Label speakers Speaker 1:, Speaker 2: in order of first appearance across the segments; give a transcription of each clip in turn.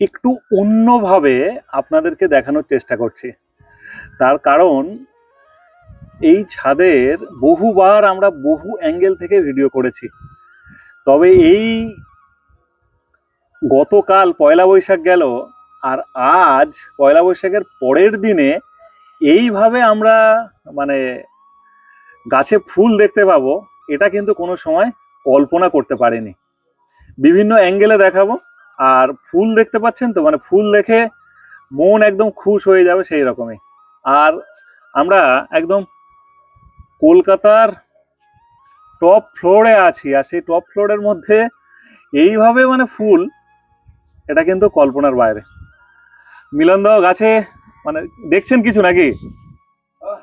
Speaker 1: একটু অন্যভাবে আপনাদেরকে দেখানোর চেষ্টা করছি। তার কারণ, এই ছাদের বহুবার আমরা বহু অ্যাঙ্গেল থেকে ভিডিও করেছি। তবে এই গতকাল পয়লা বৈশাখ গেল, আর আজ পয়লা বৈশাখের পরের দিনে এইভাবে আমরা মানে গাছে ফুল দেখতে পাবো, এটা কিন্তু কোনো সময় কল্পনা করতে পারিনি। বিভিন্ন অ্যাঙ্গেলে দেখাবো। আর ফুল দেখতে পাচ্ছেন তো? মানে ফুল দেখে মন একদম খুশ হয়ে যাবে সেই রকমই। আর আমরা একদম কলকাতার টপ ফ্লোরে আছি আর সেই টপ ফ্লোরের মধ্যে এইভাবে মানে ফুল এটা কিন্তু কল্পনার বাইরে। মিলন দাও গাছে মানে দেখছেন কিছু নাকি?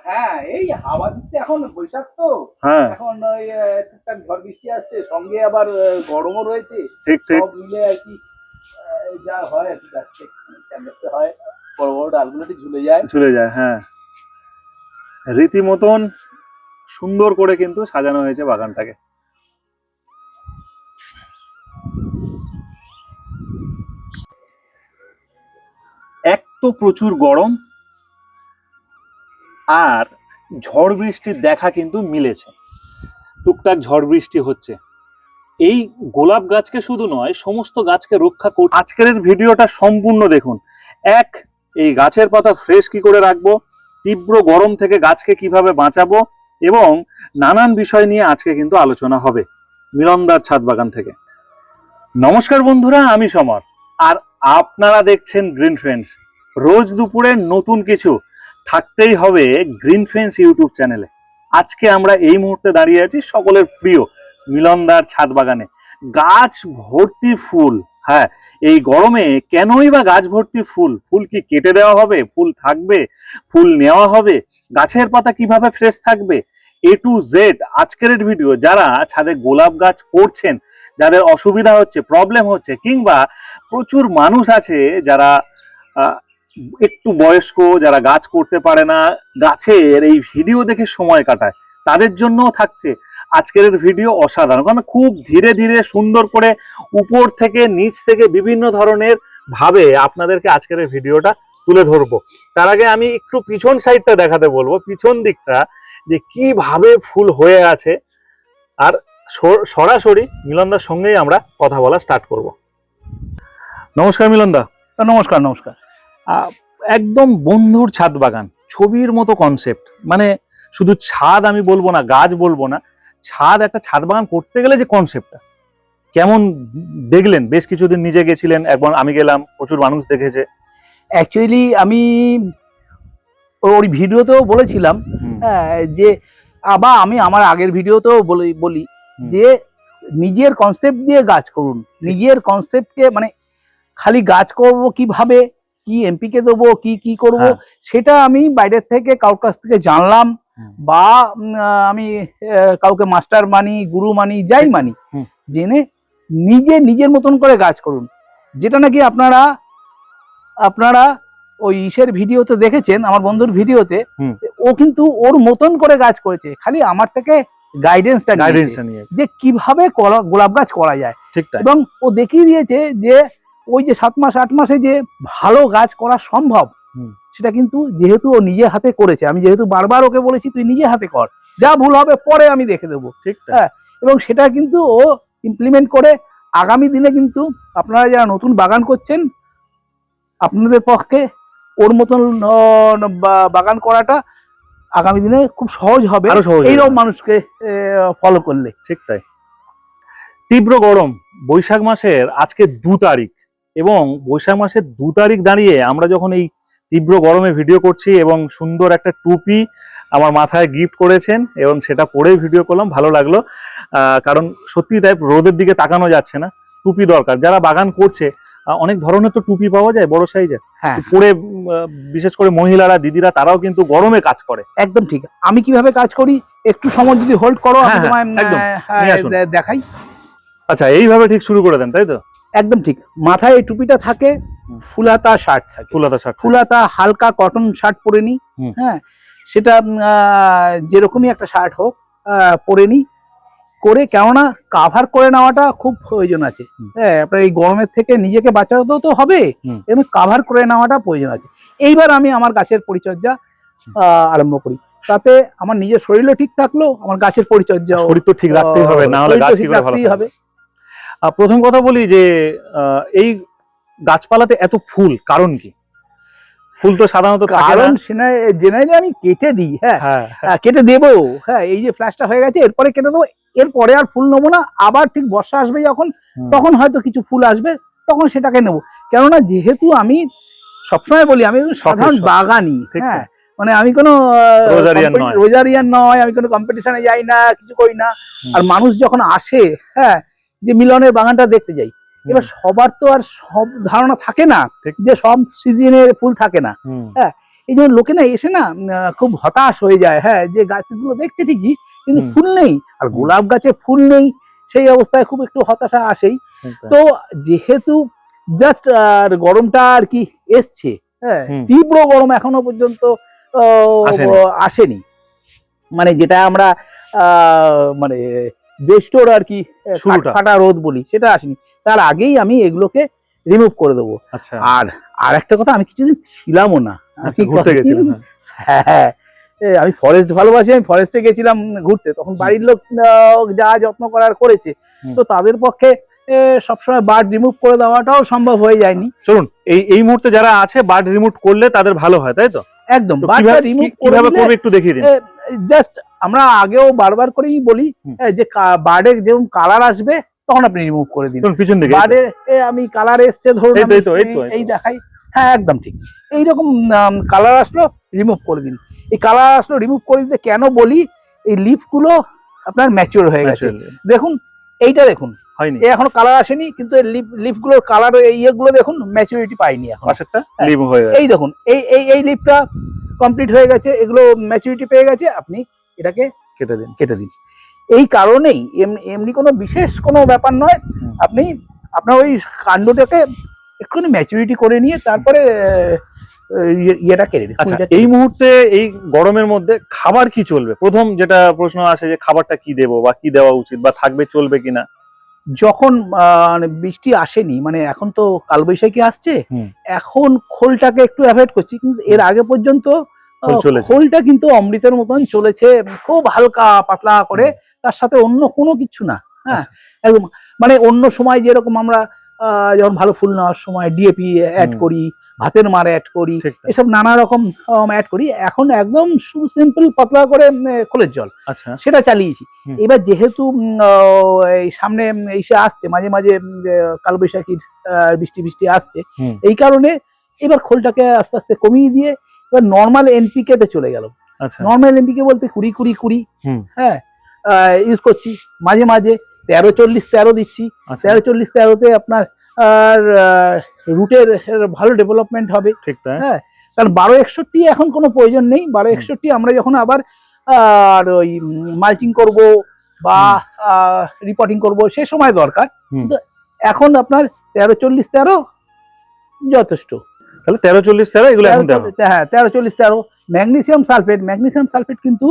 Speaker 2: হ্যাঁ এই হাওয়া দিচ্ছে এখন বৈশাখ তো।
Speaker 1: হ্যাঁ।
Speaker 2: এখন ওই টুকটাক ঝড় বৃষ্টি আসছে সঙ্গে আবার গরমও রয়েছে।
Speaker 1: ঠিক ঠিক।
Speaker 2: মিলে আর কি যা হয় আর কি দেখতে হয়, বড় বড় ডালগুলোটি ঝুলে যায়।
Speaker 1: চলে যায় হ্যাঁ। রীতিমতন সুন্দর করে কিন্তু সাজানো হয়েছে বাগানটাকে। এক তো প্রচুর গরম, আর ঝড় বৃষ্টির দেখা কিন্তু মিলেছে। টুকটাক ঝড় বৃষ্টি হচ্ছে। এই গোলাপ গাছকে শুধু নয়, সমস্ত গাছকে রক্ষা কর আজকের ভিডিওটা সম্পূর্ণ দেখুন। এক, এই গাছের পাতা ফ্রেশ কি করে রাখব? তীব্র গরম থেকে গাছকে কীভাবে বাঁচাবো? এবং নানান বিষয় নিয়ে আজকে কিন্তু আলোচনা হবে মিলনদার ছাদ বাগান থেকে। নমস্কার বন্ধুরা, আমি সমর। আর আপনারা দেখছেন গ্রিন ফ্রেন্ডস রোজ দুপুরে নতুন কিছু থাকতেই হবে গ্রিন ফ্রেন্ডস ইউটিউব চ্যানেলে। আজকে আমরা এই মুহূর্তে দাঁড়িয়ে আছি সকলের প্রিয় মিলনদার ছাদ বাগানে। গাছ ভর্তি ফুল হ্যাঁ এই গরমে কেনই বা গাছ ভর্তি ফুল? ফুল কি কেটে দেওয়া হবে? ফুল থাকবে? ফুল নেওয়া হবে? গাছের পাতা কীভাবে ফ্রেশ থাকবে? এ টু জেড আজকের ভিডিও যারা ছাদে গোলাপ গাছ করছেন, যাদের অসুবিধা হচ্ছে, প্রবলেম হচ্ছে, কিংবা প্রচুর মানুষ আছে যারা একটু বয়স্ক, যারা গাছ করতে পারে না, গাছের এই ভিডিও দেখে সময় কাটায়, তাদের জন্যও থাকছে। আজকের ভিডিও অসাধারণ। কারণ খুব ধীরে ধীরে সুন্দর করে উপর থেকে নিচ থেকে বিভিন্ন ধরনের ভাবে আপনাদেরকে আজকের ভিডিওটা তুলে ধরবো। তার আগে আমি একটু পিছন সাইডটা দেখাতে বলব। পিছন দিকটা যে কীভাবে ফুল হয়ে আছে। আর সরাসরি মিলনদার সঙ্গেই আমরা কথা বলা স্টার্ট করব। নমস্কার মিলনদা।
Speaker 2: নমস্কার নমস্কার।
Speaker 1: একদম বন্ধুর ছাদ বাগান ছবির মতো কনসেপ্ট মানে শুধু ছাদ আমি বলব না গাছ বলব না ছাদ একটা ছাদ বাগান করতে গেলে যে কনসেপ্টটা কেমন দেখলেন? বেশ কিছুদিন নিজে গেছিলেন একবার আমি গেলাম প্রচুর মানুষ দেখেছে।
Speaker 2: অ্যাকচুয়ালি আমি ওর ভিডিওতেও বলেছিলাম হ্যাঁ, যে আবার আমি আমার আগের ভিডিওতেও বলি বলি যে নিজের কনসেপ্ট দিয়ে গাছ করুন। নিজের কনসেপ্টকে মানে খালি গাছ করব কীভাবে কি এমপিকে দেবো কি কি করব
Speaker 1: হ্যাঁ।
Speaker 2: সেটা আমি বাইরের থেকে কারোর কাছ থেকে জানলাম। বা আমি কাউকে মাস্টার মানি গুরু মানি যাই মানি জেনে নিজে নিজের মতন করে গাছ করুন। যেটা নাকি আপনারা আপনারা ওই ইসের ভিডিওতে দেখেছেন আমার বন্ধুর ভিডিওতে ও কিন্তু ওর মতন করে গাছ করেছে খালি আমার থেকে গাইডেন্সটা
Speaker 1: গাইডেন্স নিয়ে
Speaker 2: যে কীভাবে গোলাপ গাছ করা যায়।
Speaker 1: ঠিক
Speaker 2: এবং ও দেখিয়ে দিয়েছে যে ওই যে সাত মাস আট মাসে যে ভালো গাছ করা সম্ভব। সেটা কিন্তু যেহেতু ও নিজে হাতে করেছে আমি যেহেতু বারবার ওকে বলেছি তুই নিজে হাতে কর। যা ভুল হবে পরে আমি দেখে দেবো।
Speaker 1: ঠিক
Speaker 2: হ্যাঁ। এবং সেটা কিন্তু ও ইমপ্লিমেন্ট করে আগামী দিনে কিন্তু আপনারা যারা নতুন বাগান করছেন আপনাদের পক্ষে ওর মতন বাগান করাটা আগামী দিনে খুব সহজ হবে। এইরকম মানুষকে ফলো করলে।
Speaker 1: ঠিক তাই। তীব্র গরম বৈশাখ মাসের আজকে দু তারিখ এবং বৈশাখ মাসের দু তারিখ দাঁড়িয়ে আমরা যখন এই তীব্র গরমে ভিডিও করছি এবং সুন্দর একটা টুপি আমার মাথায় গিফট করেছেন এবং সেটা পরে ভিডিও করলাম ভালো লাগল। কারণ সত্যি তাই রোদের দিকে তাকানো যাচ্ছে না টুপি দরকার। যারা বাগান করছে অনেক ধরনের তো টুপি পাওয়া যায় বড় সাইজের।
Speaker 2: হ্যাঁ।
Speaker 1: পরে বিশেষ করে মহিলারা দিদিরা তারাও কিন্তু গরমে কাজ করে।
Speaker 2: একদম ঠিক। আমি কীভাবে কাজ করি? একটু সময় যদি হোল্ড করো
Speaker 1: হ্যাঁ, হ্যাঁ,
Speaker 2: দেখাই।
Speaker 1: আচ্ছা এইভাবে ঠিক শুরু করে দেন তাই তো?
Speaker 2: একদম ঠিক। মাথায় এই টুপিটা থাকে ফুলাতা শার্ট থাকে।
Speaker 1: ফুলাতা শার্ট
Speaker 2: ফুলাতা হালকা কটন শার্ট পরে নি হ্যাঁ? সেটা যেরকমই একটা শার্ট হোক পরে নি। করে কেননা কাভার করে নেওয়াটা খুব প্রয়োজন আছে। হ্যাঁ আপনার এই গরমের থেকে নিজেকে বাঁচাতেও তো হবে। এবং কাভার করে নেওয়াটা প্রয়োজন আছে। এইবার আমি আমার গাছের পরিচর্যা আহ, আরম্ভ করি। তাতে আমার নিজের শরীরও ঠিক থাকল আমার গাছের পরিচর্যা
Speaker 1: শরীর তো ঠিক রাখতেই হবে না হলে গাছ কি করে ভালো
Speaker 2: হবে।
Speaker 1: প্রথম কথা বলি যে আহ, এই গাছপালাতে এত ফুল কারণ কি? ফুল তো সাধারণত
Speaker 2: কারণ জেনারেলি আমি কেটে দিই হ্যাঁ
Speaker 1: হ্যাঁ
Speaker 2: হ্যাঁ, কেটে দেবো হ্যাঁ এই যে ফ্ল্যাশটা হয়ে গেছে এরপরে কেটে দেবো এরপরে আর ফুল নেব না আবার ঠিক বর্ষা আসবে যখন তখন হয়তো কিছু ফুল আসবে তখন সেটাকে নেব। কেননা যেহেতু আমি সবসময় বলি আমি সাধারণ বাগানি হ্যাঁ মানে আমি কোনো
Speaker 1: রোজারিয়ান। নয়।
Speaker 2: আমি কোনো কম্পিটিশনে যাই না কিছু করি না। আর মানুষ যখন আসে হ্যাঁ যে মিলনের বাগানটা দেখতে যাই। এবার সবার তো আর সব ধারণা থাকে না যে সব সিজনে ফুল থাকে না।
Speaker 1: হ্যাঁ
Speaker 2: এই জন্য লোকে না এসে না খুব হতাশ হয়ে যায়। হ্যাঁ যে গাছগুলো দেখছে ঠিকই কিন্তু ফুল নেই। আর গোলাপ গাছে ফুল নেই সেই অবস্থায় খুব একটু হতাশা আসেই। তো যেহেতু জাস্ট আর গরমটা আর কি এসছে হ্যাঁ তীব্র গরম এখনও পর্যন্ত আহ,
Speaker 1: আসেনি।
Speaker 2: মানে যেটা আমরা আহ, মানে জ্যৈষ্ঠর আর কি ফাটা রোদ বলি সেটা আসেনি। তার আগেই আমি এগুলোকে রিমুভ করে দেবো।
Speaker 1: আচ্ছা।
Speaker 2: আর আর একটা কথা আমি কিছুদিন ছিলামও না। আমি
Speaker 1: আচ্ছা, হ্যাঁ।
Speaker 2: হ্যাঁ হ্যাঁ। আমি ফরেস্ট ভালোবাসি আমি ফরেস্টে গেছিলাম ঘুরতে। তখন বাড়ির লোক যা যত্ন করার করেছে। তো তাদের পক্ষে সবসময় বার্ড রিমুভ করে দেওয়াটাও সম্ভব হয়ে যায়নি।
Speaker 1: চলুন এই এই মুহূর্তে যারা আছে বার্ড রিমুভ করলে তাদের ভালো হয় তাই তো?
Speaker 2: একদম
Speaker 1: তো
Speaker 2: বার্ডটা রিমুভ
Speaker 1: কীভাবে
Speaker 2: করে
Speaker 1: করবে একটু দেখিয়ে দিন।
Speaker 2: জাস্ট আমরা আগেও বারবার করেই বলি যে বার্ডের যেমন কালার আসবে তখন আপনি রিমুভ করে দিন।
Speaker 1: পিছন দিকে
Speaker 2: বার্ডে আমি কালার এসছে ধরুন
Speaker 1: এই
Speaker 2: দেখাই। হ্যাঁ একদম ঠিক। এইরকম কালার আসলো রিমুভ করে দিন। এই কালার আসলো রিমুভ করে দিতে কেন বলি এই লিফগুলো আপনার ম্যাচিওর হয়ে গেছে। দেখুন এইটা দেখুন।
Speaker 1: হয়নি।
Speaker 2: এ এখনও কালার আসেনি কিন্তু গুলোর কালার ইয়েগুলো দেখুন ম্যাচুরিটি পাইনি এখন।
Speaker 1: পাশেরটা
Speaker 2: হ্যাঁ।
Speaker 1: হয়ে
Speaker 2: এই দেখুন এই এই এই লিফটা কমপ্লিট হয়ে গেছে এগুলো ম্যাচুরিটি পেয়ে গেছে আপনি এটাকে
Speaker 1: কেটে দিন
Speaker 2: কেটে দিন। এই কারণেই এমনি কোনো বিশেষ কোনো ব্যাপার নয় আপনি আপনার ওই কাণ্ডটাকে একটুখানি ম্যাচুরিটি করে নিয়ে তারপরে ইয়ে- ইয়েটা কেটে দিন
Speaker 1: আচ্ছা এই মুহূর্তে এই গরমের মধ্যে খাবার কি চলবে? প্রথম যেটা প্রশ্ন আসে যে খাবারটা কি দেবো বা কি দেওয়া উচিত বা থাকবে চলবে কিনা?
Speaker 2: যখন মানে বৃষ্টি আসেনি মানে এখন তো কালবৈশাখী আসছে এখন খোলটাকে একটু অ্যাভয়েড করছি কিন্তু এর আগে পর্যন্ত খোলটা কিন্তু অমৃতের মতন চলেছে খুব হালকা পাতলা করে তার সাথে অন্য কোনো কিছু না হ্যাঁ?
Speaker 1: আচ্ছা।
Speaker 2: একদম মানে অন্য সময় যেরকম আমরা আহ, যখন ভালো ফুল নেওয়ার সময় ডিএপি অ্যাড করি ভাতের মার অ্যাড করি এসব নানা রকম অ্যাড করি। এখন একদম সিম্পল পাতলা করে খোলের জল।
Speaker 1: আচ্ছা।
Speaker 2: সেটা চালিয়েছি। এবার যেহেতু এই সামনে এসে আসছে মাঝে মাঝে কালবৈশাখীর বৃষ্টি বৃষ্টি আসছে। এই কারণে এবার খোলটাকে আস্তে আস্তে কমিয়ে দিয়ে এবার নর্মাল এনপিকে তে চলে গেল।
Speaker 1: আচ্ছা।
Speaker 2: নর্মাল এনপিকে বলতে কুড়ি কুড়ি কুড়ি। হ্যাঁ ইউজ করছি। মাঝে মাঝে তেরো চল্লিশ তেরো দিচ্ছি।
Speaker 1: আচ্ছা।
Speaker 2: তেরো চল্লিশ তেরোতে আপনার আর রুটের ভালো ডেভেলপমেন্ট হবে।
Speaker 1: ঠিক তাই।
Speaker 2: হ্যাঁ কারণ বারো একষট্টি এখন কোনো প্রয়োজন নেই। বারো একষট্টি আমরা যখন আবার আর ওই মালচিং করব বা রিপোর্টিং করব সে সময় দরকার। এখন আপনার তেরো চল্লিশ তেরো যথেষ্ট।
Speaker 1: তাহলে তেরো চল্লিশ তেরো এগুলো
Speaker 2: হ্যাঁ তেরো চল্লিশ তেরো। ম্যাগনেসিয়াম সালফেট ম্যাগনেসিয়াম সালফেট কিন্তু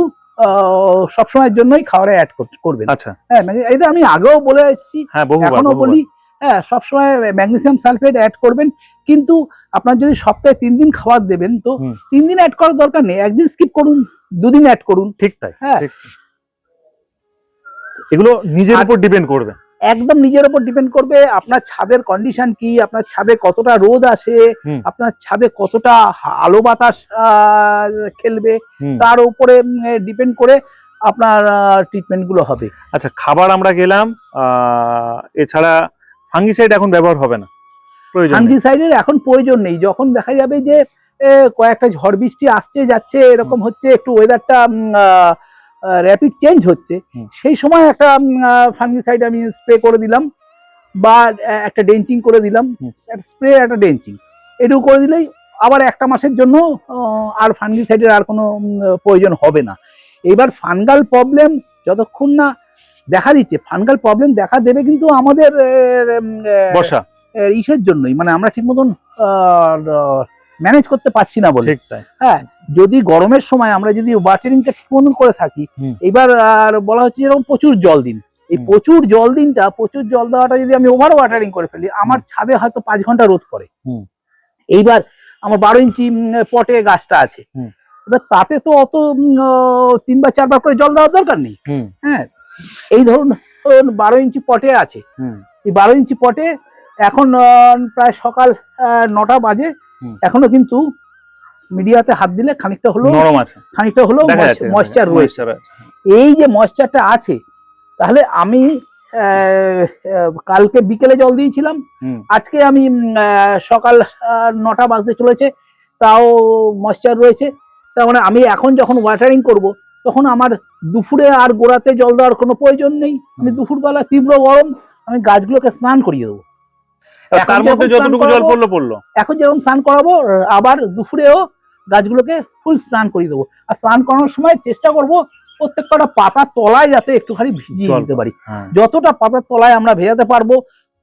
Speaker 2: সবসময়ের জন্যই খাবারে অ্যাড করবেন।
Speaker 1: আচ্ছা।
Speaker 2: হ্যাঁ ম্যাগনে- এটা আমি আগেও বলে এসেছি
Speaker 1: হ্যাঁ এখনও
Speaker 2: বলি হ্যাঁ সবসময় ম্যাগনেসিয়াম সালফেট অ্যাড করবেন। কিন্তু আপনার যদি সপ্তাহে তিন দিন খাবার দেবেন তো তিন দিন অ্যাড করার দরকার নেই একদিন স্কিপ করুন দুদিন অ্যাড করুন।
Speaker 1: ঠিক তাই
Speaker 2: হ্যাঁ।
Speaker 1: এগুলো নিজের উপর ডিপেন্ড করবে।
Speaker 2: একদম নিজের উপর ডিপেন্ড করবে আপনার ছাদের কন্ডিশন কি আপনার ছাদে কতটা রোদ আসে আপনার ছাদে কতটা আলো বাতাস খেলবে তার উপরে ডিপেন্ড করে আপনার ট্রিটমেন্টগুলো হবে।
Speaker 1: আচ্ছা খাবার আমরা গেলাম আহ, এছাড়া ফাঙ্গিসাইড এখন ব্যবহার হবে না। প্রয়োজন।
Speaker 2: ফাঙ্গিসাইডের এখন প্রয়োজন নেই। যখন দেখা যাবে যে কয়েকটা ঝড় বৃষ্টি আসছে যাচ্ছে এরকম হচ্ছে একটু ওয়েদারটা র্যাপিড চেঞ্জ হচ্ছে সেই সময় একটা ফাঙ্গিসাইড আমি স্প্রে করে দিলাম বা একটা ডেঞ্চিং করে দিলাম। স্প্রে একটা ডেঞ্চিং এটুকু করে দিলেই আবার একটা মাসের জন্য আর ফাঙ্গিসাইডের আর কোনো প্রয়োজন হবে না। এবার ফানগাল প্রবলেম যতক্ষণ না দেখা দিচ্ছে ফানগাল প্রবলেম দেখা দেবে কিন্তু আমাদের
Speaker 1: বর্ষা।
Speaker 2: ইসের জন্যই। মানে আমরা ঠিক মতন ম্যানেজ করতে পারছি না বলে। হ্যাঁ যদি গরমের সময় আমরা যদি ওয়াটারিংটা ঠিক মতন করে থাকি এবার আর বলা হচ্ছে যেরকম প্রচুর জল দিন। এই প্রচুর জল দিনটা প্রচুর জল দেওয়াটা যদি আমি ওভার ওয়াটারিং করে ফেলি আমার ছাদে হয়তো পাঁচ ঘণ্টা রোদ পড়ে।
Speaker 1: হুম।
Speaker 2: এইবার আমার বারো ইঞ্চি পটে গাছটা আছে। এবার তাতে তো অত তিনবার চারবার করে জল দেওয়ার দরকার নেই। হ্যাঁ এই ধরুন বারো ইঞ্চি পটে আছে। এই বারো ইঞ্চি পটে এখন প্রায় সকাল নটা বাজে। এখনও কিন্তু মিডিয়াতে হাত দিলে খানিকটা হলো
Speaker 1: নরম আছে।
Speaker 2: খানিকটা হলো ময়শ্চার রয়েছে। এই যে ময়শ্চারটা আছে তাহলে আমি কালকে বিকেলে জল দিয়েছিলাম। আজকে আমি সকাল নটা বাজতে চলেছে তাও ময়শ্চার রয়েছে। তার মানে আমি এখন যখন ওয়াটারিং করব তখন আমার দুপুরে আর গোড়াতে জল দেওয়ার কোনো প্রয়োজন নেই। আমি। দুপুরবেলা তীব্র গরম আমি গাছগুলোকে স্নান করিয়ে দেবো। এখন
Speaker 1: তার মধ্যে যতটুকু জল পড়ল পড়ল।
Speaker 2: এখন যেরকম স্নান করাবো আবার দুপুরেও গাছগুলোকে ফুল স্নান করিয়ে দেবো। আর স্নান করানোর সময় চেষ্টা করব প্রত্যেকটা পাতার তলায় যাতে একটুখানি ভিজিয়ে দিতে পারি।
Speaker 1: হ্যাঁ।
Speaker 2: যতটা পাতার তলায় আমরা ভেজাতে পারব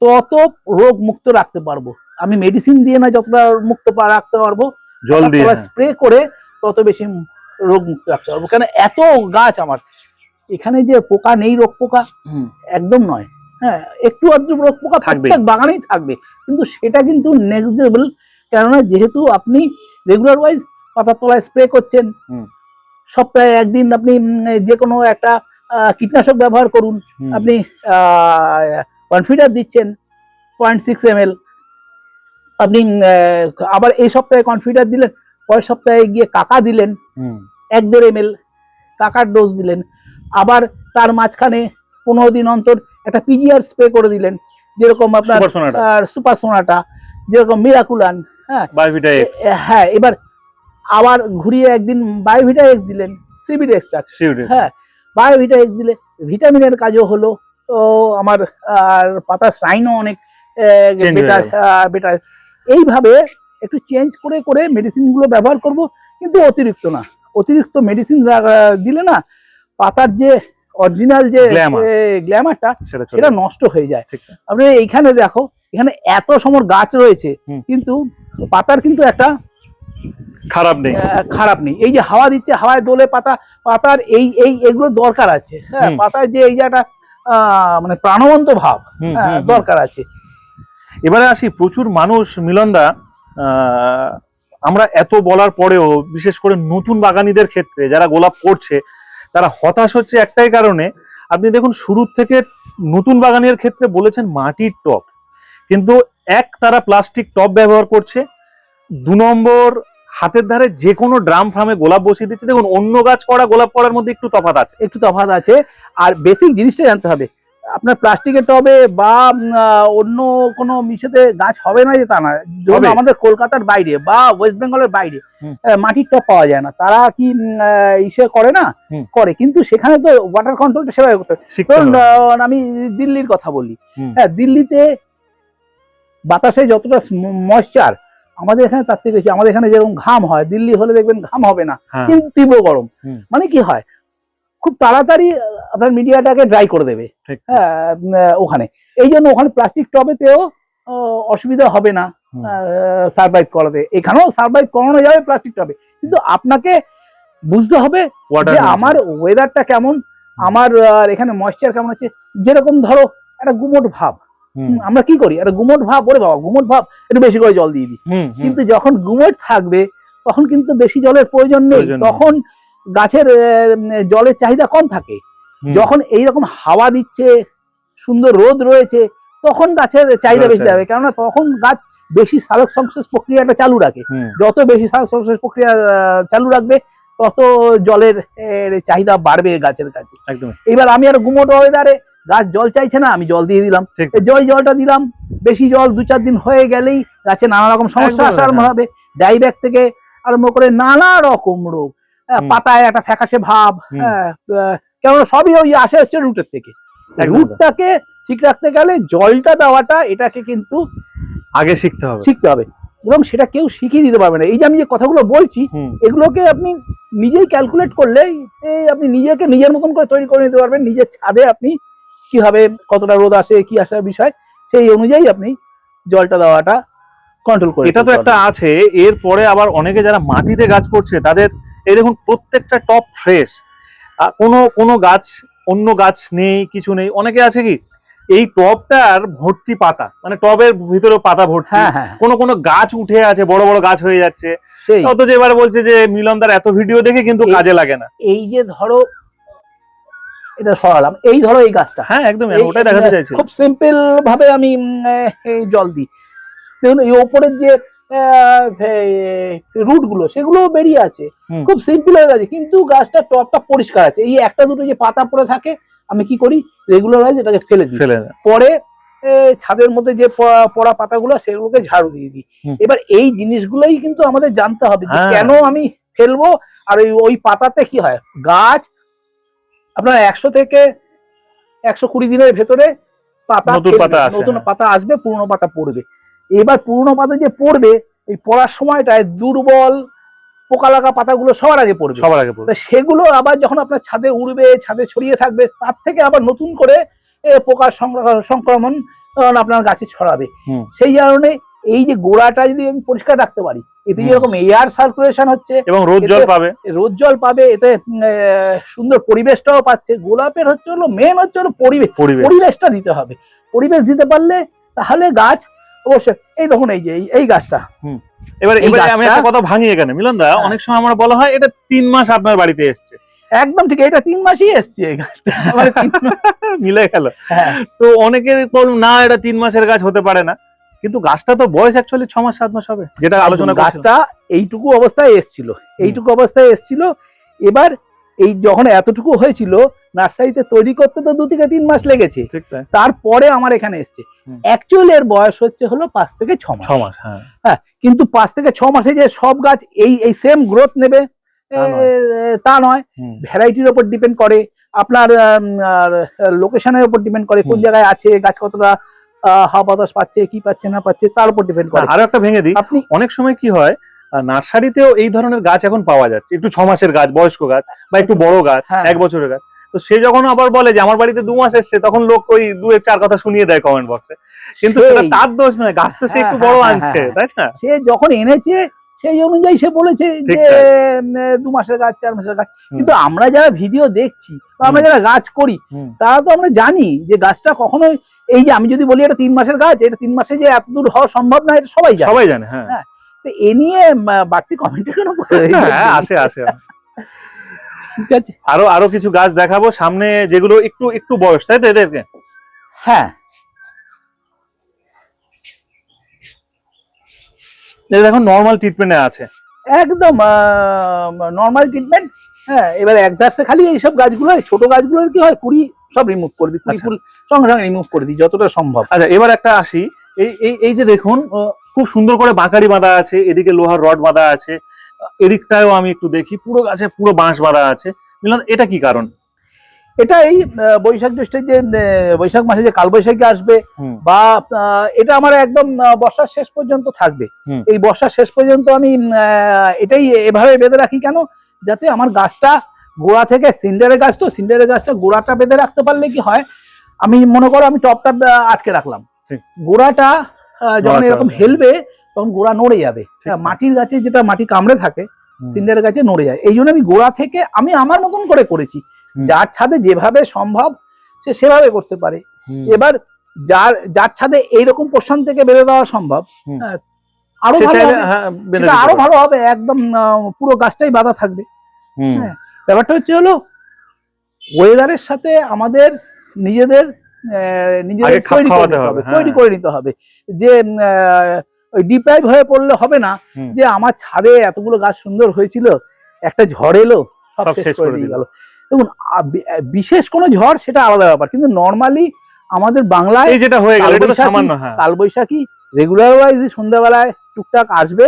Speaker 2: তত রোগ মুক্ত রাখতে পারব। আমি মেডিসিন দিয়ে না যতটা মুক্ত রাখতে পারব
Speaker 1: জল দিয়ে হ্যাঁ।
Speaker 2: স্প্রে করে তত বেশি রোগ মুক্ত রাখতে পারব। কেন এত গাছ আমার। এখানে যে পোকা নেই রোগ পোকা একদম নয়। হ্যাঁ একটু আধটু রোগ পোকা। প্রত্যেক বাগানেই থাকবে। কিন্তু সেটা কিন্তু নেগলিজেবল কেননা যেহেতু আপনি রেগুলার ওয়াইজ পাতার তলায় স্প্রে করছেন সপ্তাহে একদিন আপনি যে কোনো একটা কীটনাশক ব্যবহার করুন। আপনি কনফিডার দিচ্ছেন পয়েন্ট সিক্স এম এল আপনি আহ, আবার এই সপ্তাহে কনফিডার দিলেন পরের সপ্তাহে গিয়ে কাকা দিলেন এক দেড় এম এল কাকার ডোজ দিলেন। আবার তার মাঝখানে পনেরো দিন অন্তর একটা পিজিআর স্প্রে করে দিলেন যেরকম আপনার
Speaker 1: সুপার সোনাটা
Speaker 2: সুপার সোনাটা যেরকম মিরাকুলান হ্যাঁ। হ্যাঁ এবার আবার ঘুরিয়ে একদিন বায়োভিটা এক্স দিলেন সিবিড এক্সট্রা
Speaker 1: শিউরে
Speaker 2: হ্যাঁ বায়োভিটা এক্স দিলে ভিটামিনের কাজও হলো তো আমার আর পাতার সাইনও অনেক বেটার বেটার এইভাবে একটু চেঞ্জ করে করে মেডিসিনগুলো ব্যবহার করব কিন্তু অতিরিক্ত না। অতিরিক্ত মেডিসিন দিলে না পাতার যে অরিজিনাল যে গ্ল্যামারটা
Speaker 1: সেটা
Speaker 2: নষ্ট হয়ে যায়। আপনি এইখানে দেখো এখানে এত সমর গাছ রয়েছে কিন্তু পাতার কিন্তু একটা
Speaker 1: খারাপ নেই।
Speaker 2: খারাপ নেই। এই যে হাওয়া দিচ্ছে হাওয়ায় দোলে পাতা পাতার এই এই এগুলো দরকার আছে। হ্যাঁ। পাতার যে এই যে একটা আহ, মানে প্রাণবন্ত ভাব হ্যাঁ। দরকার আছে।
Speaker 1: এবারে আসি প্রচুর মানুষ মিলনদা আমরা এত বলার পরেও, বিশেষ করে নতুন বাগানিদের ক্ষেত্রে যারা গোলাপ করছে, তারা হতাশ হচ্ছে একটাই কারণে, আপনি দেখুন শুরুর থেকে নতুন বাগানের ক্ষেত্রে বলেছেন মাটির টব, কিন্তু এক তারা প্লাস্টিক টব ব্যবহার করছে, দু নম্বর হাতের ধারে যে কোনো ড্রাম ফার্মে গোলাপ বসিয়ে দিচ্ছে। দেখুন, অন্য গাছ করা, গোলাপ করার মধ্যে একটু তফাৎ আছে।
Speaker 2: একটু তফাত আছে। আর বেসিক জিনিসটা জানতে হবে আপনার প্লাস্টিকের টবে বা অন্য কোনো মিশেতে গাছ হবে না যে তা না। ধরুন আমাদের কলকাতার বাইরে বা ওয়েস্ট বেঙ্গলের বাইরে। মাটির টব পাওয়া যায় না। তারা কি ইসে করে না? করে। কিন্তু সেখানে তো ওয়াটার কন্ট্রোলটা সেভাবে করতে। আহ, আমি দিল্লির কথা বলি। হ্যাঁ দিল্লিতে বাতাসে যতটা ময়শ্চার আমাদের এখানে তার থেকে বেশি আমাদের এখানে যেরকম ঘাম হয় দিল্লি হলে দেখবেন ঘাম হবে না।
Speaker 1: হ্যাঁ।
Speaker 2: কিন্তু তীব্র গরম। মানে কি হয়? খুব তাড়াতাড়ি আপনার মিডিয়াটাকে ড্রাই করে দেবে।
Speaker 1: ঠিক
Speaker 2: হ্যাঁ ওখানে। এই জন্য ওখানে প্লাস্টিক টবেতেও অসুবিধা হবে না। সার্ভাইভ করাতে। এখানেও সার্ভাইভ করানো যাবে প্লাস্টিক টবে কিন্তু আপনাকে বুঝতে হবে যে আমার ওয়েদারটা কেমন আমার আহ, এখানে ময়েশ্চার কেমন আছে। যেরকম ধরো একটা গুমোট ভাব। আমরা কি করি? একটা গুমোট ভাব ওরে বাবা গুমোট ভাব একটু বেশি করে জল দিয়ে দিই। কিন্তু যখন গুমোট থাকবে তখন কিন্তু বেশি জলের প্রয়োজন নেই। তখন গাছের জলের চাহিদা কম থাকে। যখন এইরকম হাওয়া দিচ্ছে সুন্দর রোদ রয়েছে তখন গাছের চাহিদা বেশি। দেবে কেননা তখন গাছ বেশি সালোক সংশ্লেষ প্রক্রিয়াটা চালু রাখে। যত বেশি সালোক সংশ্লেষ প্রক্রিয়া চালু রাখবে তত জলের চাহিদা বাড়বে গাছের কাছে। এবার আমি আর গুমোট ওয়েদারে গাছ জল চাইছে না আমি জল দিয়ে দিলাম। জল জলটা দিলাম বেশি জল দু চার দিন হয়ে গেলেই গাছে নানা রকম সমস্যা
Speaker 1: একদম,
Speaker 2: আসা আরম্ভ
Speaker 1: হ্যাঁ।
Speaker 2: হবে। ডাইব্যাক থেকে আরম্ভ করে নানা রকম রোগ। পাতায় একটা ফ্যাকাশে ভাব হ্যাঁ কেননা সবই ওই আসে হচ্ছে রুটের থেকে। রুটটাকে ঠিক রাখতে গেলে জলটা দেওয়াটা এটাকে কিন্তু
Speaker 1: আগে শিখতে হবে।
Speaker 2: শিখতে হবে। এবং সেটা কেউ শিখিয়ে দিতে পারবে না। এই যে আমি যে কথাগুলো বলছি এগুলোকে আপনি নিজেই ক্যালকুলেট করলে আপনি নিজেকে নিজের মতন করে তৈরি করে নিতে পারবেন। নিজের ছাদে আপনি কীভাবে কতটা রোদ আসে কি আসার বিষয় সেই অনুযায়ী আপনি জলটা দেওয়াটা কন্ট্রোল করে
Speaker 1: এটা তো একটা আছে এরপরে আবার অনেকে যারা মাটিতে গাছ করছে তাদের এই দেখুন প্রত্যেকটা টপ ফ্রেশ কোনো কোনো গাছ অন্য গাছ নেই কিছু নেই। অনেকে আছে কি এই টবটার ভর্তি পাতা মানে টবের ভিতরে পাতা ভর্তি।
Speaker 2: হ্যাঁ হ্যাঁ
Speaker 1: কোনো কোনো গাছ উঠে আছে বড় বড় গাছ হয়ে যাচ্ছে। অথচ এবার বলছে যে মিলনদার এত ভিডিও দেখে কিন্তু কাজে লাগে না।
Speaker 2: এই যে ধরো এটা সরালাম এই ধরো এই গাছটা।
Speaker 1: হ্যাঁ একদম ওটাই দেখাতে চাইছি
Speaker 2: খুব সিম্পল ভাবে আমি জল দিই। দেখুন এই ওপরের যে রুটগুলো সেগুলো বেরিয়ে আছে। খুব সিম্পল হয়ে গেছে কিন্তু গাছটা টপটা পরিষ্কার আছে। এই একটা দুটো যে পাতা পড়ে থাকে আমি কি করি? রেগুলার ওয়াইজ এটাকে ফেলে দিই। পরে ছাদের মধ্যে যে পড়া পাতাগুলো সেগুলোকে ঝাড়ু দিয়ে দিই। এবার এই জিনিসগুলোই কিন্তু আমাদের জানতে হবে যে
Speaker 1: হ্যাঁ।
Speaker 2: কেন আমি ফেলব আর ওই ওই পাতাতে কি হয়? গাছ আপনার একশো থেকে একশো কুড়ি দিনের ভেতরে পাতা
Speaker 1: নতুন হ্যাঁ।
Speaker 2: পাতা আসবে পুরনো পাতা পড়বে। এবার পুরনো পাতা যে পড়বে এই পড়ার সময়টায় দুর্বল পোকা লাগা পাতাগুলো সবার আগে পড়বে।
Speaker 1: সবার আগে পড়বে।
Speaker 2: সেগুলো আবার যখন আপনার ছাদে উড়বে ছাদে ছড়িয়ে থাকবে তার থেকে আবার নতুন করে পোকার সংক্রমণ আপনার গাছে ছড়াবে। সেই কারণে এই যে গোড়াটা যদি আমি পরিষ্কার রাখতে পারি এতে। যেরকম এয়ার সার্কুলেশন হচ্ছে
Speaker 1: এবং রোদ জল পাবে।
Speaker 2: রোদ জল পাবে এতে সুন্দর পরিবেশটাও পাচ্ছে। গোলাপের হচ্ছে হলো মেন হচ্ছে হলো পরিবেশ। পরিবেশটা দিতে হবে। পরিবেশ দিতে পারলে তাহলে গাছ অবশ্যই। এই দেখুন এই যে এই- গাছটা।
Speaker 1: এবার
Speaker 2: এই
Speaker 1: এবারে আমি একটা কথা ভাঙি এখানে। মিলন দা
Speaker 2: হ্যাঁ।
Speaker 1: অনেক সময় আমরা বলা হয় এটা তিন মাস আপনার বাড়িতে এসছে।
Speaker 2: একদম ঠিক এটা তিন মাসই এসছে এই গাছটা। মানে
Speaker 1: মিলে গেল।
Speaker 2: হ্যাঁ।
Speaker 1: তো অনেকের না এটা তিন মাসের গাছ হতে পারে না। কিন্তু গাছটা তো বয়স অ্যাকচুয়ালি ছ মাস সাত মাস হবে যেটা আলোচনা
Speaker 2: গাছটা এইটুকু অবস্থায় এসছিল। এইটুকু অবস্থায় এসছিল। এবার এই যখন এতটুকু হয়েছিল নার্সারিতে তৈরি করতে তো দু থেকে তিন মাস লেগেছে। তারপরে আমার এখানে এসছে। অ্যাকচুয়ালি এর বয়স হচ্ছে হলো পাঁচ থেকে ছ মাস।
Speaker 1: ছ মাস হ্যাঁ।
Speaker 2: কিন্তু পাঁচ থেকে ছ মাসে যে সব গাছ এই এই সেম গ্রোথ নেবে
Speaker 1: তা নয়।
Speaker 2: ভ্যারাইটির ওপর ডিপেন্ড করে আপনার লোকেশনের উপর ডিপেন্ড করে কোন জায়গায় আছে গাছ কতটা হাওয়া বাতাস পাচ্ছে কি পাচ্ছে না পাচ্ছে তার উপর ডিপেন্ড করে।
Speaker 1: আরও একটা ভেঙে দিই।
Speaker 2: আপনি
Speaker 1: অনেক সময় কি হয় নার্সারিতেও এই ধরনের গাছ এখন পাওয়া যাচ্ছে। একটু ছ মাসের গাছ বয়স্ক গাছ বা একটু বড় গাছ
Speaker 2: হ্যাঁ।
Speaker 1: এক বছরের গাছ। তো সে যখন আবার বলে যে আমার বাড়িতে দু মাস এসছে তখন লোক ওই দু এক চার কথা শুনিয়ে দেয় কমেন্ট বক্সে কিন্তু সেটা তার দোষ নয় গাছ তো সে একটু বড়
Speaker 2: হ্যাঁ,
Speaker 1: আনছে
Speaker 2: হ্যাঁ।
Speaker 1: তাই না?
Speaker 2: সে যখন এনেছে সেই অনুযায়ী সে বলেছে যে দু মাসের গাছ চার মাসের গাছ। কিন্তু আমরা যারা ভিডিও দেখছি বা আমরা যারা গাছ করি তারা তো আমরা জানি যে গাছটা কখনোই এই যে আমি যদি বলি এটা তিন মাসের গাছ এটা তিন মাসে যে এত দূর হওয়া সম্ভব না এটা সবাই জানে।
Speaker 1: সবাই জানে হ্যাঁ।
Speaker 2: তো এ নিয়ে বাড়তি কমেন্টে কেন
Speaker 1: হ্যাঁ আসে আসে।
Speaker 2: ঠিক আছে।
Speaker 1: আরও আরও কিছু গাছ দেখাবো সামনে যেগুলো একটু একটু বয়স তাই তো এদেরকে?
Speaker 2: হ্যাঁ।
Speaker 1: দেখো নর্মাল ট্রিটমেন্টে আছে।
Speaker 2: একদম নর্মাল ট্রিটমেন্ট হ্যাঁ এবার এক ধারসে খালি এইসব গাছগুলো ছোট গাছগুলোর কি হয় কুড়ি সব রিমুভ করে দিই কুড়ি
Speaker 1: আচ্ছা।
Speaker 2: ফুল সঙ্গে সঙ্গে রিমুভ করে দিই যতটা সম্ভব।
Speaker 1: আচ্ছা এবার একটা আসি। এই এই এই যে দেখুন খুব সুন্দর করে বাঁকারি বাঁধা আছে এদিকে লোহার রড বাঁধা আছে এদিকটাও আমি একটু দেখি পুরো গাছে পুরো বাঁশ বাঁধা আছে। মিলন এটা কি কারণ?
Speaker 2: এটা এই বৈশাখ জ্যৈষ্ঠের যে বৈশাখ মাসে যে কালবৈশাখী আসবে বা এটা আমার একদম বর্ষার শেষ পর্যন্ত থাকবে। এই বর্ষার শেষ পর্যন্ত আমি এটাই এভাবে বেঁধে রাখি কেন? যাতে আমার গাছটা গোড়া থেকে সিন্ডারের গাছ তো সিন্ডারের গাছটা গোড়াটা বেঁধে রাখতে পারলে কি হয়? আমি মনে করো আমি টপটা আটকে রাখলাম। গোড়াটা যখন এরকম হেলবে তখন গোড়া নড়ে যাবে। হ্যাঁ, মাটির গাছে যেটা মাটি কামড়ে থাকে। সিন্ডারের গাছে নড়ে যায়। এই জন্য আমি গোড়া থেকে আমি আমার মতন করে করেছি। যার ছাদে যেভাবে সম্ভব সে সেভাবে করতে পারে। এবার যার যার ছাদে এইরকম পোর্শন থেকে বেঁধে দেওয়া সম্ভব হ্যাঁ,
Speaker 1: আরও
Speaker 2: ভালো হবে।
Speaker 1: হ্যাঁ, আরও
Speaker 2: ভালো হবে একদম পুরো গাছটাই বাঁধা থাকবে। হ্যাঁ। ব্যাপারটা হচ্ছে হলো ওয়েদারের সাথে আমাদের নিজেদের নিজেদের তৈরি করে
Speaker 1: হবে, হ্যাঁ।
Speaker 2: তৈরি করে নিতে হবে। যে ওই ডিপ্রাইভ হয়ে পড়লে হবে না যে আমার ছাদে এতগুলো গাছ সুন্দর হয়েছিল একটা ঝড় এলো সব শেষ করে দিয়ে গেল। দেখুন বিশেষ কোনো ঝড় সেটা আলাদা ব্যাপার কিন্তু নর্মালি আমাদের বাংলায়
Speaker 1: এই যেটা হয়ে গেল এটা সামান্য হ্যাঁ।
Speaker 2: কালবৈশাখী রেগুলার ওয়াইজ সন্ধ্যাবেলায় টুকটাক আসবে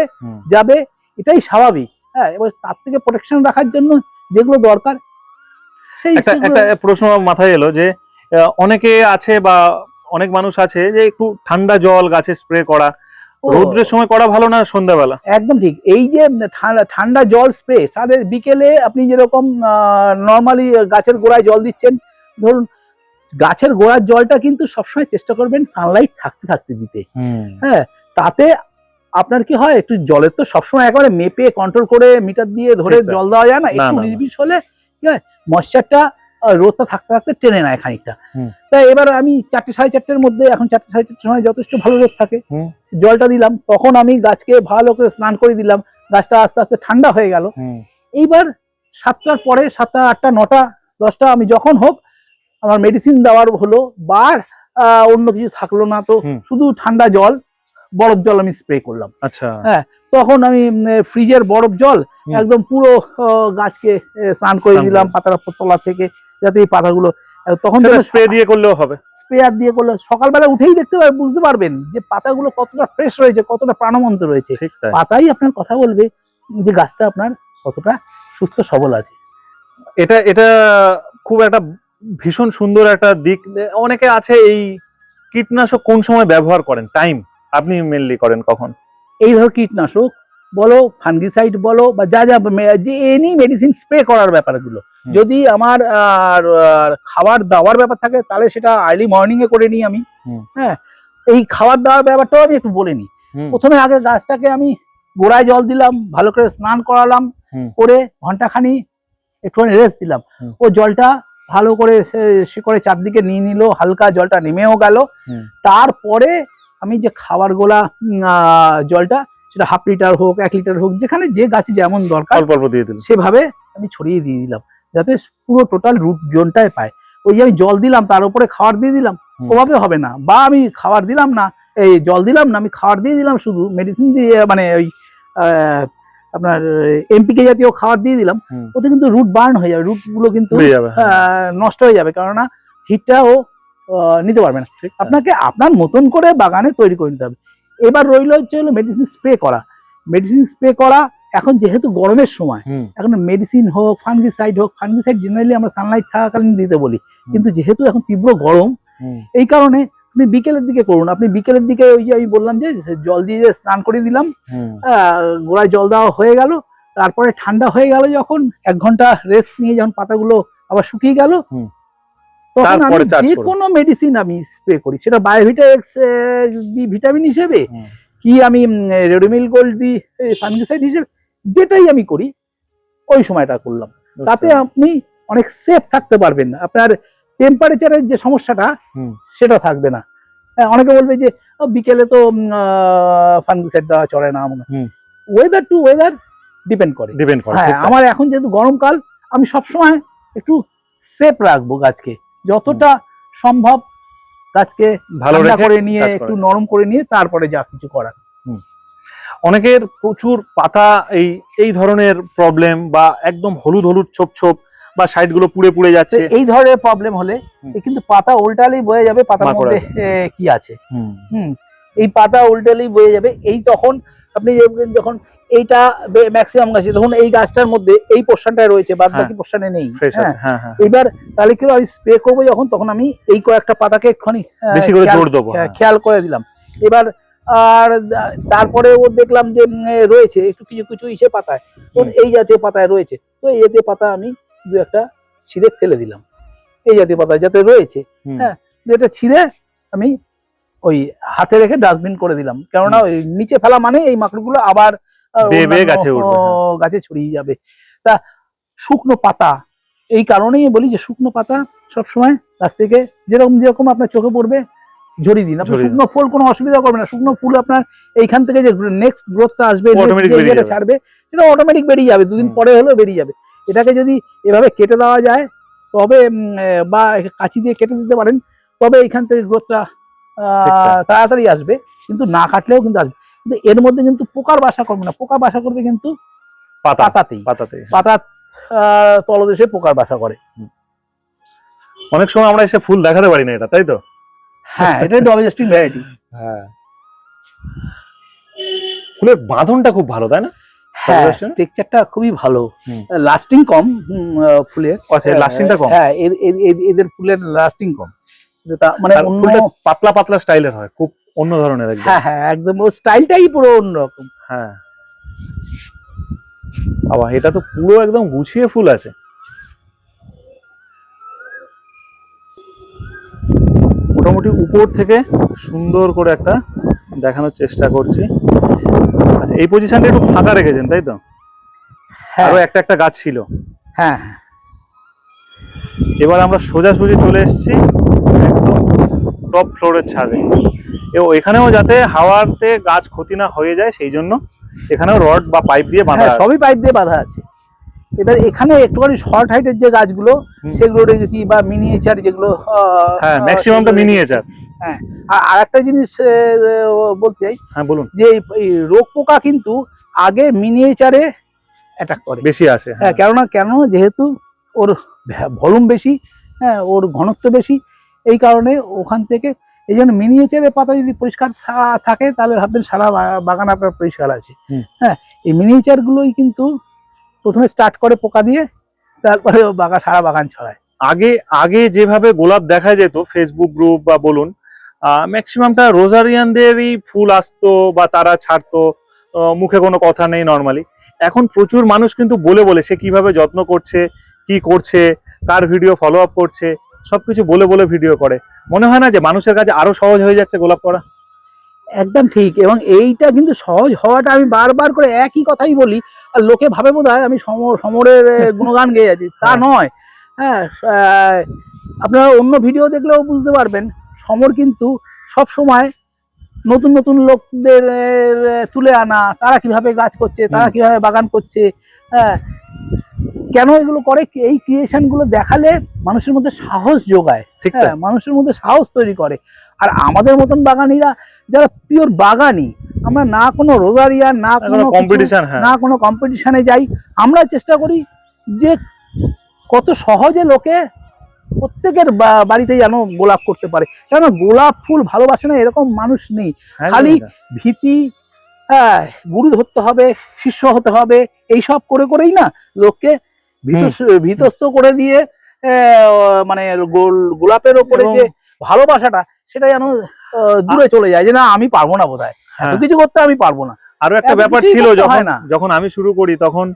Speaker 2: যাবে এটাই স্বাভাবিক হ্যাঁ। এবার তার থেকে প্রোটেকশন রাখার জন্য যেগুলো দরকার সেই
Speaker 1: একটা প্রশ্ন মাথায় এলো যে অনেকে আছে বা অনেক মানুষ আছে যে একটু ঠান্ডা জল গাছে স্প্রে করা। রৌদ্রের সময় করা ভালো না সন্ধ্যাবেলা?
Speaker 2: একদম ঠিক। এই যে ঠান্ডা জল স্প্রে তাদের বিকেলে আপনি যেরকম নর্মালি গাছের গোড়ায় জল দিচ্ছেন ধরুন গাছের গোড়ার জলটা কিন্তু সবসময় চেষ্টা করবেন সানলাইট থাকতে থাকতে দিতে। হ্যাঁ তাতে আপনার কি হয় একটু জলের তো সবসময় একবারে মেপে কন্ট্রোল করে মিটার দিয়ে ধরে জল দেওয়া যায় না। একটু উনিশ। বিশ হলে কি হয় ময়শ্চারটা রোদটা থাকতে থাকতে টেনে নেয় খানিকটা। তাই এবার আমি চারটে সাড়ে চারটের মধ্যে এখন চারটে সাড়ে চারটের সময় যথেষ্ট ভালো রোদ থাকে। জলটা দিলাম তখন আমি গাছকে ভালো করে স্নান করে দিলাম। গাছটা আস্তে আস্তে ঠান্ডা হয়ে গেল। এইবার সাতটার পরে সাতটা আটটা নটা দশটা আমি যখন হোক আমার মেডিসিন দেওয়ার হলো বা অন্য কিছু থাকল না তো শুধু ঠান্ডা জল বরফ জল আমি স্প্রে করলাম।
Speaker 1: আচ্ছা।
Speaker 2: হ্যাঁ তখন আমি ফ্রিজের বরফ জল একদম পুরো গাছকে স্নান করে দিলাম পাতার তলা থেকে। যাতে এই পাতাগুলো তখন
Speaker 1: স্প্রে দিয়ে করলেও হবে।
Speaker 2: স্প্রেয়ার দিয়ে করলে সকালবেলা উঠেই দেখতে পারবেন বুঝতে পারবেন যে পাতাগুলো কতটা ফ্রেশ রয়েছে কতটা প্রাণবন্ত রয়েছে। পাতাই আপনার কথা বলবে যে গাছটা আপনার কতটা সুস্থ সবল আছে।
Speaker 1: এটা এটা খুব একটা ভীষণ সুন্দর একটা দিক। অনেকে আছে এই কীটনাশক কোন সময় ব্যবহার করেন? টাইম আপনি মেনলি করেন কখন?
Speaker 2: এই ধর কীটনাশক বলো ফাঙ্গিসাইড বলো বা যা যা যে এনি মেডিসিন স্প্রে করার ব্যাপারগুলো। যদি আমার খাবার দাওয়ার ব্যাপার থাকে তাহলে সেটা আর্লি মর্নিং এ করে নিই আমি। হ্যাঁ এই খাবার দাওয়ার ব্যাপারটাও আমি একটু বলে নিই। প্রথমে আগে গাছটাকে আমি গোড়ায় জল দিলাম ভালো করে স্নান করালাম। করে ঘন্টাখানি একটুখানি রেস্ট দিলাম। ও জলটা ভালো করে সে- শিকড়ে চারদিকে নিয়ে নিল হালকা জলটা নেমেও গেল। তারপরে আমি যে খাবার গোলা জলটা সেটা হাফ লিটার হোক এক লিটার হোক যেখানে যে গাছে যেমন দরকার
Speaker 1: অল্প অল্প দিয়ে দিল
Speaker 2: সেভাবে আমি ছড়িয়ে দিয়ে দিলাম যাতে পুরো টোটাল রুট জোনটায় পায়। ওই আমি জল দিলাম তার উপরে খাবার দিয়ে দিলাম ওভাবে হবে না। বা আমি খাবার দিলাম না এই জল দিলাম না আমি খাবার দিয়ে দিলাম শুধু মেডিসিন দিয়ে মানে ওই আপনার এমপিকে জাতীয় খাবার দিয়ে দিলাম ওতে কিন্তু রুট বার্ন হয়ে যাবে রুটগুলো কিন্তু
Speaker 1: হয়ে
Speaker 2: নষ্ট হয়ে যাবে কেননা হিটটাও নিতে পারবে না।
Speaker 1: ঠিক।
Speaker 2: আপনাকে আপনার মতন করে বাগানে তৈরি করে নিতে হবে। এবার রইল হচ্ছে হলো মেডিসিন স্প্রে করা। মেডিসিন স্প্রে করা এখন যেহেতু গরমের সময় এখন মেডিসিন হোক ফাঙ্গিসাইড হোক ফাঙ্গিসাইড জেনারেলি আমরা সানলাইট থাকাকালীন দিতে বলি। কিন্তু যেহেতু এখন তীব্র গরম এই কারণে আপনি বিকেলের দিকে করুন। আপনি বিকেলের দিকে ওই যে আমি বললাম যে জল দিয়ে যে স্নান করে দিলাম গোড়ায় জল দেওয়া হয়ে গেল। তারপরে ঠান্ডা হয়ে গেল যখন এক ঘণ্টা রেস্ট নিয়ে যখন পাতাগুলো আবার শুকিয়ে গেল। তখন আমি যে কোনো মেডিসিন আমি স্প্রে করি। সেটা বায়োভিটা এক্স ভিটামিন হিসেবে কি আমি রেডোমিল গোল্ড দি ফাঙ্গিসাইড হিসেবে যেটাই আমি করি ওই সময়টা করলাম। তাতে আপনি অনেক সেফ থাকতে পারবেন আপনার টেম্পারেচারের যে সমস্যাটা সেটা থাকবে না। হ্যাঁ, অনেকে বলবে যে বিকেলে তো ফাঙ্গিসাইড দেওয়া চলে না
Speaker 1: হুম।
Speaker 2: ওয়েদার টু ওয়েদার ডিপেন্ড করে।
Speaker 1: ডিপেন্ড করে
Speaker 2: হ্যাঁ আমার এখন যেহেতু গরমকাল আমি সবসময় একটু সেফ রাখব গাছকে। যতটা সম্ভব গাছকে
Speaker 1: ভালো
Speaker 2: করে নিয়ে একটু নরম করে নিয়ে তারপরে যা কিছু করার।
Speaker 1: অনেকের প্রচুর পাতা এই এই ধরনের প্রবলেম বা একদম হলুদ হলুদ ছোপ ছোপ বা সাইডগুলো পুড়ে পুড়ে যাচ্ছে।
Speaker 2: এই ধরনের প্রবলেম হলে কিন্তু পাতা উল্টালেই বয়ে যাবে পাতার মধ্যে কি আছে?
Speaker 1: হুম,
Speaker 2: এই পাতা উল্টালেই বয়ে যাবে। এই তখন আপনি যখন এইটা ম্যাক্সিমাম গাছে। তখন এই গাছটার মধ্যে এই পোর্শনটায় রয়েছে বাদ বাকি পোর্শনে নেই। হ্যাঁ।
Speaker 1: হ্যাঁ হ্যাঁ।
Speaker 2: এবার তাহলে কি আমি স্প্রে করব যখন তখন আমি এই কয়েকটা পাতাকে
Speaker 1: বেশি করে
Speaker 2: খেয়াল-
Speaker 1: জোর দেবো
Speaker 2: হ্যাঁ,
Speaker 1: হ্যাঁ।
Speaker 2: খেয়াল করে দিলাম। এবার আর তারপরে ও দেখলাম যে রয়েছে একটু কিছু কিছু ইসে পাতায়। তো এই জাতীয় পাতায় রয়েছে। তো এই জাতীয় পাতা আমি দু একটা ছিঁড়ে ফেলে দিলাম। এই জাতীয় পাতা যাতে রয়েছে হ্যাঁ। যেটা ছিঁড়ে আমি ওই হাতে রেখে ডাস্টবিন করে দিলাম। কেননা ওই নিচে ফেলা মানে এই মাকড়গুলো আবার
Speaker 1: গাছে হ্যাঁ।
Speaker 2: গাছে ছড়িয়ে যাবে তা শুকনো পাতা এই কারণেই বলি যে শুকনো পাতা সবসময় গাছ থেকে যেরকম যেরকম আপনার চোখে পড়বে ঝরিয়ে দিন আপনি
Speaker 1: ঝরিয়ে দিন।
Speaker 2: শুকনো ফুল কোনো অসুবিধা করবে না শুকনো ফুল আপনার এইখান থেকে যে নেক্সট গ্রোথটা আসবে। ছাড়বে সেটা অটোমেটিক বেরিয়ে যাবে দুদিন পরে হলেও বেরিয়ে যাবে এটাকে যদি এভাবে কেটে দেওয়া যায় তবে বা কাঁচি দিয়ে কেটে দিতে পারেন তবে এখান থেকে গ্রোথটা। তাড়াতাড়ি আসবে কিন্তু না কাটলেও কিন্তু আসবে কিন্তু এর মধ্যে কিন্তু পোকার বাসা করবে না। পোকা বাসা করবে কিন্তু
Speaker 1: পাতা।
Speaker 2: পাতাতেই।
Speaker 1: পাতাতে
Speaker 2: আহ, তলদেশে পোকার বাসা করে।
Speaker 1: অনেক সময় আমরা এসে ফুল দেখাতে পারি না এটা তাই তো?
Speaker 2: হ্যাঁ এটা ডবজেস্টিক ভ্যারাইটি
Speaker 1: হ্যাঁ। ফুলের বাঁধনটা খুব ভালো তাই না?
Speaker 2: হ্যাঁ? স্ট্রাকচারটা খুবই ভালো। লাস্টিং কম ফুলের।
Speaker 1: আচ্ছা লাস্টিংটা কম?
Speaker 2: হ্যাঁ এদের ফুলের লাস্টিং কম। যেটা মানে অন্য
Speaker 1: পাতলা পাতলা স্টাইলের হয় খুব অন্য ধরনের একদম।
Speaker 2: হ্যাঁ হ্যাঁ একদম ও স্টাইলটাই পুরো অন্যরকম।
Speaker 1: হ্যাঁ। বাবা এটা তো পুরো একদম গুছিয়ে ফুল আছে। মোটামুটি উপর থেকে সুন্দর করে একটা দেখানোর চেষ্টা করছি। আচ্ছা এই পজিশনটা একটু ফাঁকা রেখেছেন তাই তো?
Speaker 2: হ্যাঁ।
Speaker 1: আরও একটা একটা গাছ ছিল।
Speaker 2: হ্যাঁ হ্যাঁ।
Speaker 1: এবার আমরা সোজাসুজি চলে এসেছি একদম টপ ফ্লোরের ছাদে। এবং এখানেও যাতে হাওয়াতে গাছ ক্ষতি না হয়ে যায় সেই জন্য এখানেও রড বা পাইপ দিয়ে বাঁধা
Speaker 2: হ্যাঁ সবই পাইপ দিয়ে বাঁধা আছে। এবার এখানে একটুখানি শর্ট হাইটের যে গাছগুলো সেগুলো রেখেছি বা মিনিয়েচার যেগুলো
Speaker 1: হ্যাঁ ম্যাক্সিমামটা মিনিয়েচার হ্যাঁ
Speaker 2: আর একটা জিনিস বলতে চাই
Speaker 1: হ্যাঁ বলুন।
Speaker 2: যে এই- এই রোগ পোকা কিন্তু আগে মিনিয়েচারে অ্যাটাক করে।
Speaker 1: বেশি আসে
Speaker 2: হ্যাঁ। কেননা কেন যেহেতু ওর ভলিউম বেশি হ্যাঁ ওর ঘনত্ব বেশি এই কারণে ওখান থেকে এই জন্য মিনিয়েচারের পাতা যদি পরিষ্কার থাকে তাহলে ভাববেন সারা বাগান আপনার পরিষ্কার আছে। হ্যাঁ এই মিনিয়েচার গুলোই কিন্তু প্রথমে স্টার্ট করে পোকা দিয়ে তারপরে ও বাগান সারা বাগান ছড়ায়।
Speaker 1: আগে আগে যেভাবে গোলাপ দেখা যেত ফেসবুক গ্রুপ বা বলুন ম্যাক্সিমামটা রোজারিয়ানদেরই ফুল আসতো বা তারা ছাড়তো মুখে কোনো কথা নেই নর্মালি এখন প্রচুর মানুষ কিন্তু বলে বলে সে কীভাবে যত্ন করছে কি করছে কার ভিডিও ফলো আপ করছে সবকিছু বলে বলে ভিডিও করে মনে হয় না যে মানুষের কাছে আরও সহজ হয়ে যাচ্ছে গোলাপ করা
Speaker 2: একদম ঠিক এবং এইটা কিন্তু সহজ হওয়াটা আমি বারবার করে একই কথাই বলি আর লোকে ভাবে বোধ হয় আমি সমর সমরের গুণগান গেয়ে আছি তা
Speaker 1: হ্যাঁ।
Speaker 2: নয় হ্যাঁ আপনারা অন্য ভিডিও দেখলেও বুঝতে পারবেন সমর কিন্তু সব সময় নতুন নতুন লোকদের তুলে আনা তারা কীভাবে গাছ করছে তারা। কীভাবে বাগান করছে হ্যাঁ কেন এগুলো করে? এই ক্রিয়েশনগুলো দেখালে মানুষের মধ্যে সাহস যোগায়।
Speaker 1: ঠিক
Speaker 2: হ্যাঁ মানুষের মধ্যে সাহস তৈরি করে। আর আমাদের মতন বাগানিরা যারা পিওর বাগানি আমরা না কোনো রোজারিয়া না কোনো
Speaker 1: কম্পিটিশন হ্যাঁ।
Speaker 2: না কোনো কম্পিটিশনে যাই আমরা চেষ্টা করি যে কত সহজে লোকে প্রত্যেকের বাড়িতে যেন গোলাপ করতে পারে। কেন গোলাপ ফুল ভালোবাসে না এরকম মানুষ নেই। খালি- ভীতি হ্যাঁ গুরু ধরতে হবে শিষ্য হতে হবে এইসব করে করেই না লোককে ভীতস্ত করে দিয়ে মানে গোল- গোলাপের ওপরে যে ভালোবাসাটা সেটা যেন দূরে চলে যায় যে না আমি পারব না বোধ হয়। কিছু করতে আমি পারব না
Speaker 1: আরও একটা ব্যাপার ছিল যখন। যখন আমি শুরু করি তখন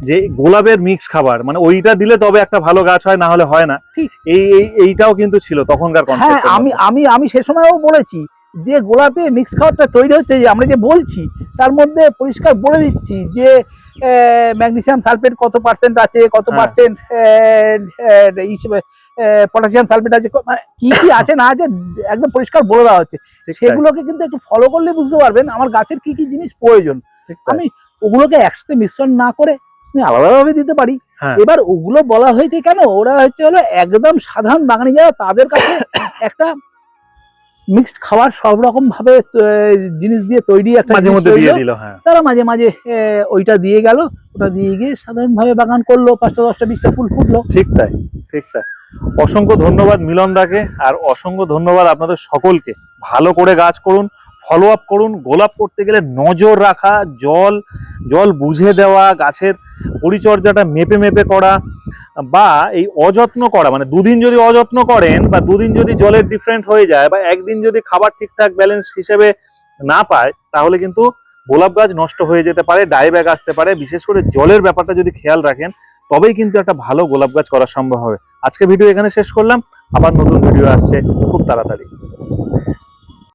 Speaker 1: যে গোলাপের মিক্স খাবার মানে ওইটা দিলে তবে একটা ভালো গাছ হয় না হলে হয় না
Speaker 2: ঠিক।
Speaker 1: এই এই- এইটাও কিন্তু ছিল তখনকার
Speaker 2: হ্যাঁ আমি আমি আমি সে সময়ও বলেছি যে গোলাপে মিক্স খাবারটা তৈরি হচ্ছে যে আমরা যে বলছি তার মধ্যে পরিষ্কার বলে দিচ্ছি যে ম্যাগনেসিয়াম সালফেট কত পার্সেন্ট আছে কত। পার্সেন্ট হিসেবে পটাশিয়াম সালফেট আছে মানে কি কি আছে না আছে একদম পরিষ্কার বলে দেওয়া হচ্ছে। সেগুলোকে কিন্তু একটু ফলো করলে বুঝতে পারবেন আমার গাছের কি কি জিনিস প্রয়োজন। আমি ওগুলোকে একসাথে মিশ্রণ না করে আমি আলাদাভাবে দিতে পারি।
Speaker 1: হ্যাঁ।
Speaker 2: এবার ওগুলো বলা হয়েছে কেন? ওরা হচ্ছে হলো একদম সাধারণ বাঙালি যারা তাদের কাছে একটা মিক্সড খাবার সব রকম ভাবে জিনিস দিয়ে তৈরি একটা
Speaker 1: মাঝে মধ্যে দিয়ে দিল হ্যাঁ।
Speaker 2: তারা মাঝে মাঝে ওইটা দিয়ে গেল ওটা দিয়ে গিয়ে সাধারণ ভাবে বাগান করল পাঁচটা দশটা বিশটা ফুল ফুটলো।
Speaker 1: ঠিক তাই ঠিক তাই। অসংখ্য ধন্যবাদ মিলন দাকে আর অসংখ্য ধন্যবাদ আপনাদের সকলকে। ভালো করে গাছ করুন ফলো আপ করুন, গোলাপ করতে গেলে নজর রাখা, জল জল বুঝে দেওয়া, গাছের পরিচর্যাটা মেপে মেপে করা বা এই অযত্ন করা মানে দুদিন যদি অযত্ন করেন বা দুদিন যদি জলের ডিফারেন্ট হয়ে যায় বা একদিন যদি খাবার ঠিকঠাক ব্যালেন্স হিসেবে না পায়, তাহলে কিন্তু গোলাপ গাছ নষ্ট হয়ে যেতে পারে ডাইব্যাগ আসতে পারে। বিশেষ করে জলের ব্যাপারটা যদি খেয়াল রাখেন, তবেই কিন্তু একটা ভালো গোলাপ গাছ করা সম্ভব হবে। আজকে ভিডিও এখানে শেষ করলাম। আবার নতুন ভিডিও আসছে। খুব তাড়াতাড়ি।